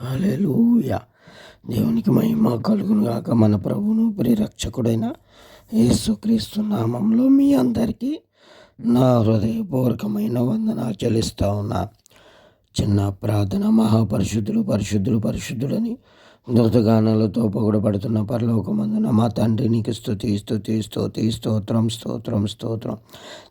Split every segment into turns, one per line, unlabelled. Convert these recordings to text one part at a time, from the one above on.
హల్లెలూయ. దేవునికి మహిమ కలుగును గాక. మన ప్రభును పరిరక్షకుడైన యేసుక్రీస్తు నామంలో మీ అందరికీ నా హృదయపూర్వకమైన వందనాలు చెల్లిస్తా ఉన్నా. చిన్న ప్రార్థన మహాపరిశుద్ధులు పరిశుద్ధులు పరిశుద్ధులని దృతగానాలతో పొగడబడుతున్న పరలోకమందున మా తండ్రి నీకు స్థుతి స్థుతి స్తోతి స్తోత్రం స్తోత్రం స్తోత్రం.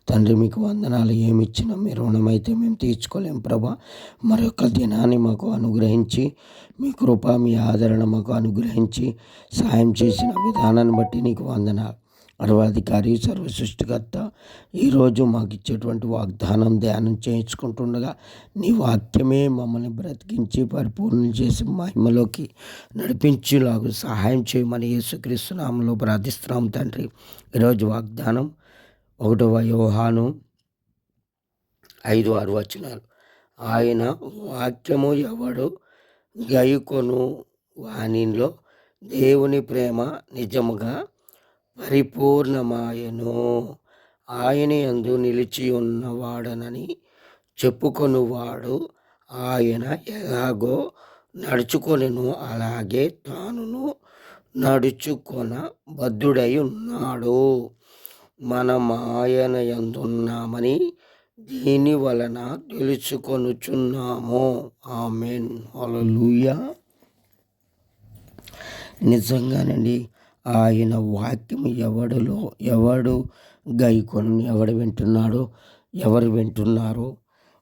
తండ్రి మీకు వందనాలు ఏమిచ్చినా మీ రుణమైతే మేము తీర్చుకోలేం ప్రభా. మరొక దినాన్ని మాకు అనుగ్రహించి మీ కృప మీ ఆదరణ మాకు అనుగ్రహించి సాయం చేసిన విధానాన్ని బట్టి నీకు వందనాలు. సర్వాధికారి సర్వసృష్టికర్త. ఈరోజు మాకు ఇచ్చేటువంటి వాగ్దానం ధ్యానం చేయించుకుంటుండగా నీ వాక్యమే మమ్మల్ని బ్రతికించి పరిపూర్ణ చేసి మహిమలోకి నడిపించేలాగు సహాయం చేయమని యేసుక్రీస్తు నామంలో ప్రార్థిస్తున్నాం తండ్రి. ఈరోజు వాగ్దానం ఒకటవ యోహాను ఐదు ఆరు వచనాలు. ఆయన వాక్యము ఎవడు గైకొను వాణిలో దేవుని ప్రేమ నిజముగా పరిపూర్ణమాయను. ఆయన యందు నిలిచి ఉన్నవాడనని చెప్పుకొనువాడు. ఆయన ఎలాగో నడుచుకొనెను అలాగే తానును నడుచుకొన బద్ధుడై ఉన్నాడు. మనం ఆయన ఎందున్నామని దీని వలన తెలుసుకొనుచున్నాము. ఆమెన్. హల్లెలూయా. నిజంగానండి ఆయన వాక్యం ఎవడులో ఎవడు గైకొని ఎవడు వింటున్నాడో ఎవరు వింటున్నారో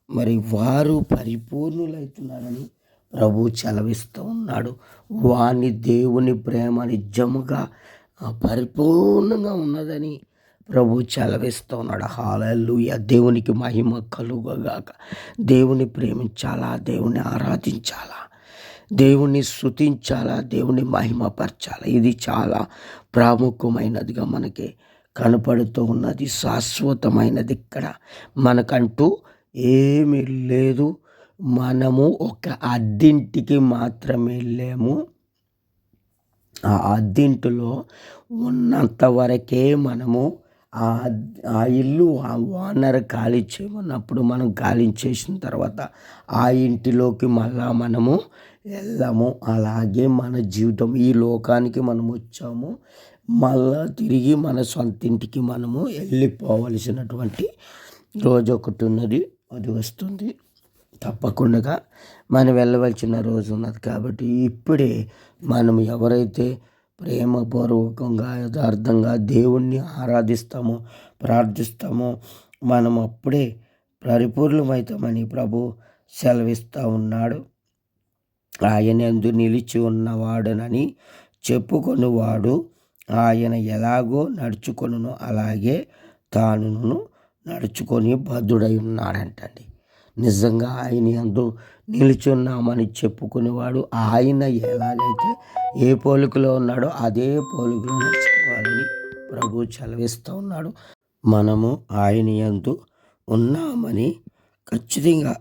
మరి వారు పరిపూర్ణులవుతున్నారని ప్రభు చలవిస్తూ ఉన్నాడు. వాని దేవుని ప్రేమ నిజముగా పరిపూర్ణంగా ఉన్నదని ప్రభు చలవిస్తూ ఉన్నాడు. హాలూయ దేవునికి మహిమ కలుగగాక దేవుని ప్రేమించాలా? దేవుని ఆరాధించాలా? దేవుణ్ణి స్థుతించాలా దేవుణ్ణి మహిమపరచాలా? ఇది చాలా ప్రాముఖ్యమైనదిగా మనకి కనపడుతూ ఉన్నది శాశ్వతమైనది ఇక్కడ. మనకంటూ ఏమీ లేదు. మనము ఒక అద్దింటికి మాత్రమే లేము. ఆ అద్దింటిలో ఉన్నంత వరకే మనము ఆ ఆ ఇల్లు ఆ ఓనర్ ఖాళీ చేయమన్నప్పుడు మనం ఖాళీ చేసిన తర్వాత ఆ ఇంటిలోకి మళ్ళా మనము వెళ్ళాము అలాగే మన జీవితం ఈ లోకానికి మనం వచ్చాము. మళ్ళా తిరిగి మన సొంత ఇంటికి మనము వెళ్ళిపోవలసినటువంటి రోజు ఒకటి ఉన్నది. అది వస్తుంది. తప్పకుండా మనం వెళ్ళవలసిన రోజు ఉన్నది కాబట్టి ఇప్పుడే మనం ఎవరైతే ప్రేమపూర్వకంగా యథార్థంగా దేవుణ్ణి ఆరాధిస్తామో ప్రార్థిస్తామో. మనం అప్పుడే పరిపూర్ణమవుతామని ప్రభు సెలవిస్తూ ఉన్నాడు. ఆయన ఎందు నిలిచి ఉన్నవాడునని చెప్పుకొనివాడు. ఆయన ఎలాగో నడుచుకొను అలాగే తానును నడుచుకొని బద్ధుడై ఉన్నాడంటండి. నిజంగా ఆయన ఎందు నిలుచున్నామని చెప్పుకునేవాడు. ఆయన ఎలాగైతే ఏ పోలికలో ఉన్నాడో అదే పోలికలో నడుచుకోవాలని ప్రభు చలవిస్తూ ఉన్నాడు. మనము ఆయన ఎందు ఉన్నామని ఖచ్చితంగా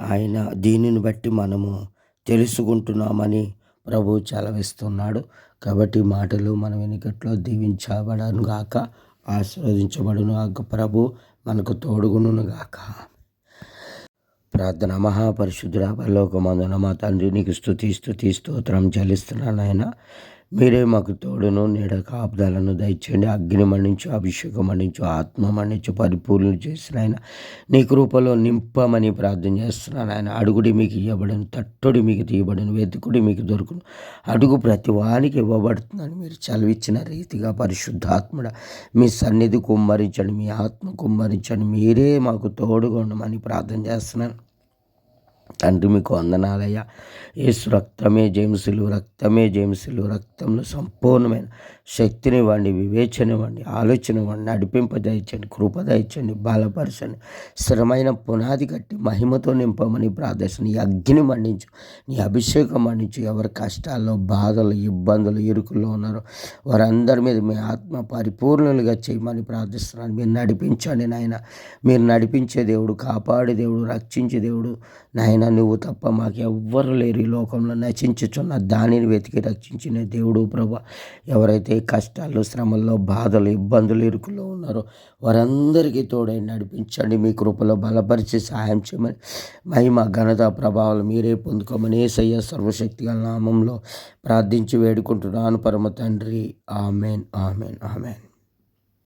ఆయన దీనిని బట్టి మనము తెలుసుకుంటున్నామని ప్రభు చలవిస్తున్నాడు కాబట్టి మాటలు మన వెనుకట్లో దీవించబడను గాక ఆశీర్వదించబడును గాక ప్రభు మనకు తోడుగును గాక ప్రార్థన. మహాపరిశుద్ధుడ పరలోకమందున మా తండ్రి నీకు స్థుతి స్థుతి స్తోత్రం చెల్లిస్తున్నాను ఆయన మీరే మాకు తోడును నీడ కాపుదలను దయచేయండి. అగ్ని మణించు అభిషేకం మణించు ఆత్మ మణించు పరిపూర్ణ చేసిన ఆయన నీ కృపలో నింపమని ప్రార్థన చేస్తున్నాను ఆయన అడుగుడి మీకు ఇవ్వబడను తట్టుడి మీకు తీయబడను వెతుకుడి మీకు దొరుకును. అడుగు ప్రతి వానికి ఇవ్వబడుతుందని మీరు చదివిచ్చిన రీతిగా పరిశుద్ధాత్మడ మీ సన్నిధి కుమ్మరించండి మీ ఆత్మ కుమ్మరించండి. మీరే మాకు తోడుగా ఉండమని ప్రార్థన చేస్తున్నాను. తండ్రి మీకు వందనాలయ్యా. యేసు రక్తమే జేమ్సులు రక్తమే జేమ్సులు రక్తంలో సంపూర్ణమైన శక్తినివ్వండి వివేచనివ్వండి ఆలోచనివ్వండి నడిపింపదయించండి కృపదయించండి బలపరచండి స్థిరమైన పునాది కట్టి మహిమతో నింపమని ప్రార్థన నీ అగ్ని మండించు నీ అభిషేకం మండించు ఎవరి కష్టాల్లో బాధలు ఇబ్బందులు ఇరుకుల్లో ఉన్నారో వారందరి మీద మీ ఆత్మ పరిపూర్ణలుగా చేయమని ప్రార్థిస్తున్నాను మీరు నడిపించండి నాయన. మీరు నడిపించే దేవుడు కాపాడే దేవుడు రక్షించే దేవుడు నాయన. నువ్వు తప్ప మాకెవ్వరు లేరు ఈ లోకంలో. నశించుచున్న దానిని వెతికి రక్షించిన దేవుడు ప్రభా. ఎవరైతే కష్టాలు శ్రమల్లో బాధలు ఇబ్బందులు ఇరుకులో ఉన్నారో వారందరికీ తోడై నడిపించండి. మీ కృపలో బలపరిచి సహాయం చేయమని మహిమ ఘనత ప్రభావాలు మీరే పొందుకోమని ఏసయ్య సర్వశక్తిగా నామంలో ప్రార్థించి వేడుకుంటున్నాను. పరమ తండ్రి. Amen amen amen.